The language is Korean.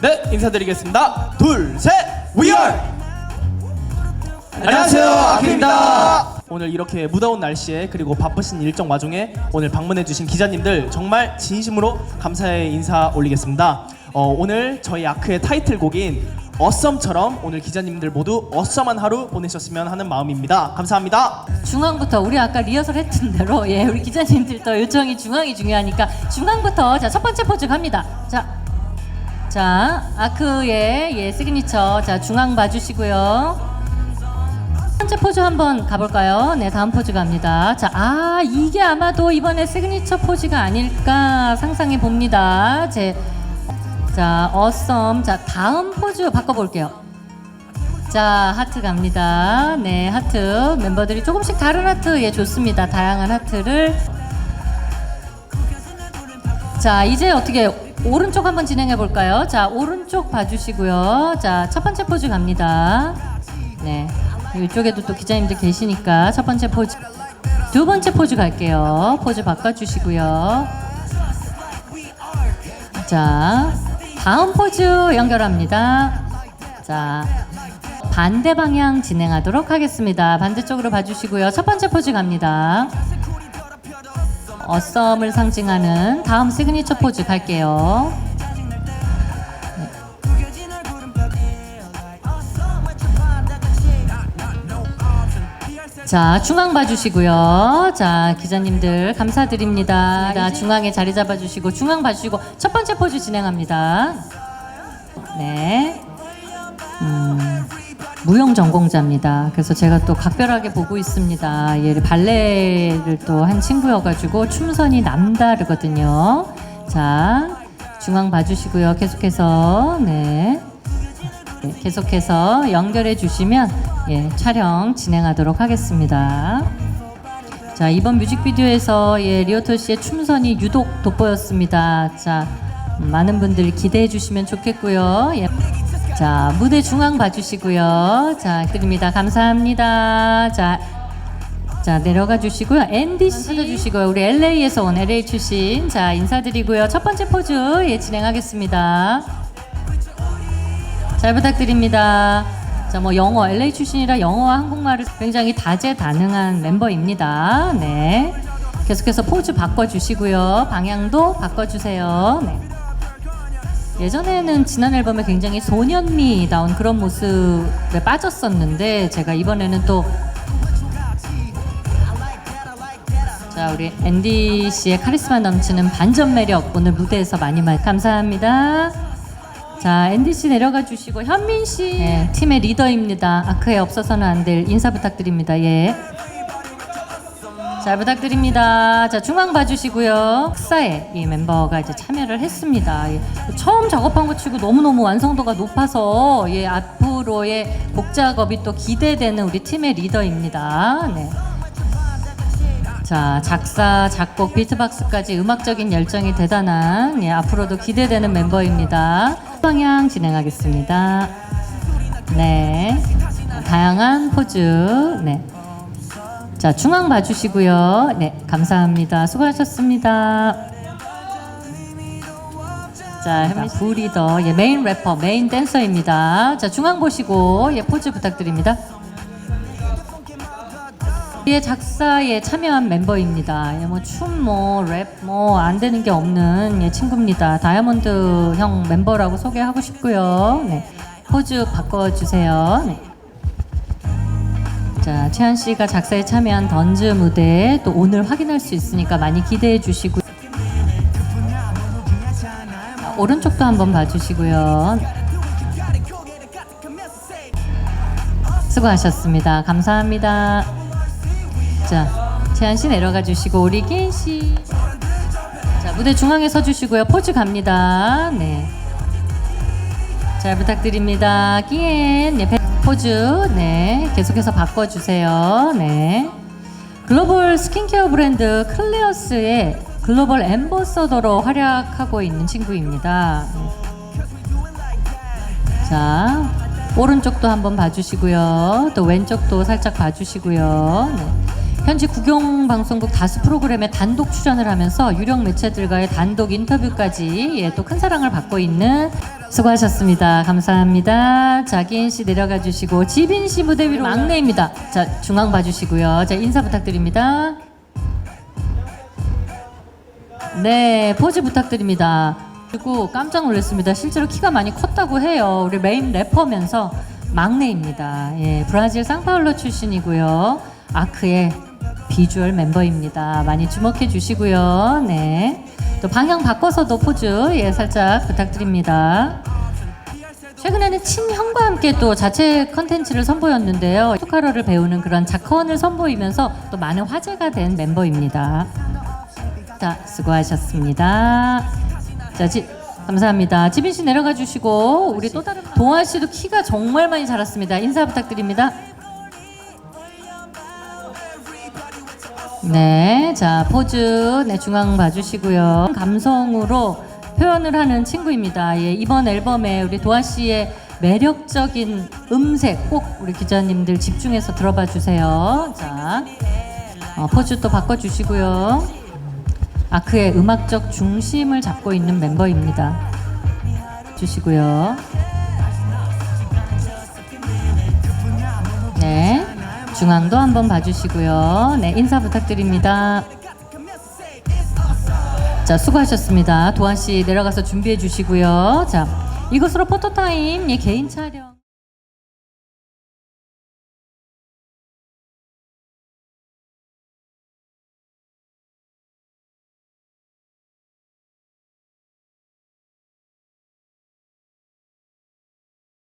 네, 인사드리겠습니다. 둘, 셋, We! 안녕하세요, 아키입니다. 오늘 이렇게 무더운 날씨에 그리고 바쁘신 일정 와중에 오늘 방문해주신 기자님들 정말 진심으로 감사의 인사 올리겠습니다. 어, 오늘 저희 아크의 타이틀곡인 어썸처럼 오늘 기자님들 모두 어썸한 하루 보내셨으면 하는 마음입니다. 감사합니다. 중앙부터 우리 아까 리허설 했던 대로 예 우리 기자님들도 요청이 중앙이 중요하니까 중앙부터 자 첫 번째 포즈 갑니다. 자, 자 아크의 예 시그니처 자 중앙 봐주시고요. 첫 번째 포즈 한번 가볼까요? 네 다음 포즈 갑니다. 자 아 이게 아마도 이번에 시그니처 포즈가 아닐까 상상해 봅니다. 제 자, 어썸. 자, 다음 포즈 바꿔볼게요. 자, 하트 갑니다. 네, 하트. 멤버들이 조금씩 다른 하트, 예, 좋습니다. 다양한 하트를. 자, 이제 어떻게 오른쪽 한번 진행해 볼까요? 자, 오른쪽 봐주시고요. 자, 첫 번째 포즈 갑니다. 네. 이쪽에도 또 기자님들 계시니까 첫 번째 포즈. 두 번째 포즈 갈게요. 포즈 바꿔주시고요. 자, 다음 포즈 연결합니다. 자, 반대 방향 진행하도록 하겠습니다. 반대쪽으로 봐주시고요. 첫 번째 포즈 갑니다. 어썸을 상징하는 다음 시그니처 포즈 갈게요. 네. 자, 중앙 봐주시고요. 자, 기자님들 감사드립니다. 자, 중앙에 자리 잡아주시고, 중앙 봐주시고, 첫 번째 포즈 진행합니다. 네. 음, 무용 전공자입니다. 그래서 제가 또 각별하게 보고 있습니다. 얘 발레를 또 한 친구여가지고 춤선이 남다르거든요. 자, 중앙 봐주시고요. 계속해서 네. 네, 계속해서 연결해 주시면 예, 촬영 진행하도록 하겠습니다. 자 이번 뮤직비디오에서 예, 리오토 씨의 춤선이 유독 돋보였습니다. 자 음, 많은 분들 기대해 주시면 좋겠고요. 예. 자 무대 중앙 봐주시고요. 자 드립니다. 감사합니다. 자. 자 내려가 주시고요. 앤디 씨 찾아주시고요. 우리 LA에서 온 LA 출신 자 인사드리고요. 첫 번째 포즈 예 진행하겠습니다. 잘 부탁드립니다. 자, 뭐 영어 LA 출신이라 영어와 한국말을 굉장히 다재다능한 멤버입니다. 네. 계속해서 포즈 바꿔 주시고요. 방향도 바꿔 주세요. 네. 예전에는 지난 앨범에 굉장히 소년미다운 그런 모습에 빠졌었는데 제가 이번에는 또 자, 우리 앤디 씨의 카리스마 넘치는 반전 매력 오늘 무대에서 많이 많이 감사합니다. 자, 앤디 씨 내려가 주시고 현민 씨 네, 팀의 리더입니다. 아크에 없어서는 안 될 인사 부탁드립니다. 예. 잘 부탁드립니다. 자, 중앙 봐주시고요. 흑사에 이 멤버가 이제 참여를 했습니다. 예. 처음 작업한 것 치고 너무 너무 완성도가 높아서 예, 앞으로의 곡 작업이 또 기대되는 우리 팀의 리더입니다. 네. 자, 작사, 작곡, 비트박스까지 음악적인 열정이 대단한 예, 앞으로도 기대되는 멤버입니다. 방향 진행하겠습니다. 네. 다양한 포즈. 네. 자, 중앙 봐주시고요. 네, 감사합니다. 수고하셨습니다. 자, 부리더, 예, 메인 래퍼, 메인 댄서입니다. 자, 중앙 보시고, 예, 포즈 부탁드립니다. 예, 작사에 참여한 멤버입니다. 예, 뭐 춤, 뭐 랩, 뭐 안 되는 게 없는 예, 친구입니다. 다이아몬드 형 멤버라고 소개하고 싶고요. 네, 포즈 바꿔주세요. 네. 자, 채연 씨가 작사에 참여한 던즈 무대 또 오늘 확인할 수 있으니까 많이 기대해 주시고 자, 오른쪽도 한번 봐주시고요. 수고하셨습니다. 감사합니다. 자, 재한 씨 내려가 주시고 우리 기인 씨. 자, 무대 중앙에 서 주시고요. 포즈 갑니다. 네. 잘 부탁드립니다. 기엔. 네, 배- 포즈. 네. 계속해서 바꿔 주세요. 네. 글로벌 스킨케어 브랜드 클레어스의 글로벌 앰버서더로 활약하고 있는 친구입니다. 자, 오른쪽도 한번 봐주시고요. 또 왼쪽도 살짝 봐주시고요. 네. 현지 국영방송국 다스 프로그램에 단독 출연을 하면서 유령 매체들과의 단독 인터뷰까지 예, 또 큰 사랑을 받고 있는 수고하셨습니다. 감사합니다. 자, 기인 씨 내려가 주시고 지빈 씨 무대 위로 막내입니다. 자, 중앙 봐 주시고요. 자, 인사 부탁드립니다. 네, 포즈 부탁드립니다. 그리고 깜짝 놀랐습니다. 실제로 키가 많이 컸다고 해요. 우리 메인 래퍼면서 막내입니다. 예, 브라질 상파울로 출신이고요. 아크의 비주얼 멤버입니다. 많이 주목해 주시고요. 네. 또 방향 바꿔서도 포즈 예, 살짝 부탁드립니다. 최근에는 친형과 함께 또 자체 컨텐츠를 선보였는데요. 투카러를 배우는 그런 작헌을 선보이면서 또 많은 화제가 된 멤버입니다. 자, 수고하셨습니다. 자, 지, 감사합니다. 지빈 씨 내려가 주시고 우리 또 다른 동아 씨도 키가 정말 많이 자랐습니다. 인사 부탁드립니다. 네, 자 포즈 네 중앙 봐주시고요. 감성으로 표현을 하는 친구입니다. 예, 이번 앨범에 우리 도아 씨의 매력적인 음색 꼭 우리 기자님들 집중해서 들어봐 주세요. 자, 어, 포즈 또 바꿔주시고요. 아크의 음악적 중심을 잡고 있는 멤버입니다. 주시고요. 네. 중앙도 한번 봐주시고요. 네. 인사 부탁드립니다. 자, 수고하셨습니다. 도한 씨 내려가서 준비해 주시고요. 자, 이것으로 포토타임 예, 개인 촬영.